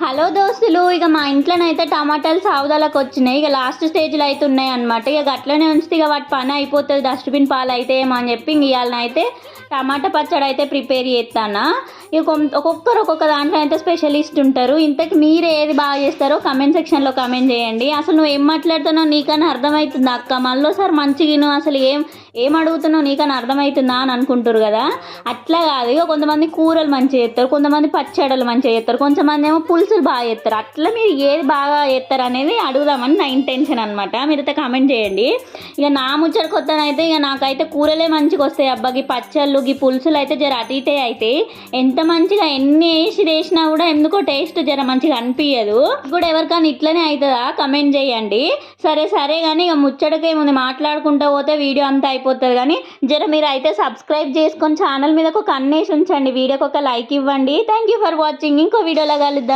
Hello దోస్తులు ఇక మా ఇంట్లోనైతే టమాటాలు సాగుదలకు వచ్చినాయి. ఇక లాస్ట్ స్టేజ్లో అయితే ఉన్నాయి అనమాట ఇక అట్లనే ఉంచితే ఇక వాటి పని అయిపోతుంది. డస్ట్బిన్ పాలు అయితే ఏమో అని చెప్పి ఇంక ఇవాళనైతే టమాటా పచ్చడి అయితే ప్రిపేర్ చేస్తానా. ఇక ఒక్కొక్కరు ఒక్కొక్క దాంట్లో అయితే స్పెషలిస్ట్ ఉంటారు. ఇంతకు మీరు ఏది బాగా చేస్తారో కమెంట్ సెక్షన్లో కమెంట్ చేయండి. అసలు నువ్వు ఏం మాట్లాడుతున్నావు? నీకన్నా అర్థమవుతుంది అక్క? మళ్ళీసారి మంచిగా నువ్వు అసలు ఏం ఏం అడుగుతున్నావు? నీకన్నా అర్థమవుతుందా అని అనుకుంటారు కదా. అట్లా కాదు. ఇక కొంతమంది కూరలు మంచిగా చేస్తారు. కొంతమంది పచ్చడలు మంచిగా చేస్తారు. కొంతమంది ఏమో పులుసు పులుసులు బాగా చేస్తారు. అట్లా మీరు ఏది బాగా చేస్తారు అనేది అడుగుదామని నా ఇంటెన్షన్ అనమాట మీరైతే కామెంట్ చేయండి. ఇక నా ముచ్చట కొత్తనైతే ఇక నాకైతే కూరలే మంచిగా వస్తాయి అబ్బాకి పచ్చళ్ళు ఈ పులుసులు అయితే జర అటు ఇటే అవుతాయి ఎంత మంచిగా ఎన్ని వేసి వేసినా కూడా ఎందుకో టేస్ట్ జర మంచిగా అనిపించదు కూడా ఎవరికైనా ఇట్లనే అవుతుందా కమెంట్ చేయండి. సరే సరే కానీ ఇక ముచ్చటకేముంది మాట్లాడుకుంటూ పోతే వీడియో అంతా అయిపోతుంది కానీ జర మీరు అయితే సబ్స్క్రైబ్ చేసుకొని ఛానల్ మీద ఒక కన్నేసి ఉంచండి. వీడియోకి ఒక లైక్ ఇవ్వండి. థ్యాంక్ యూ ఫర్ వాచింగ్ ఇంకో వీడియోలో కలుద్దాం.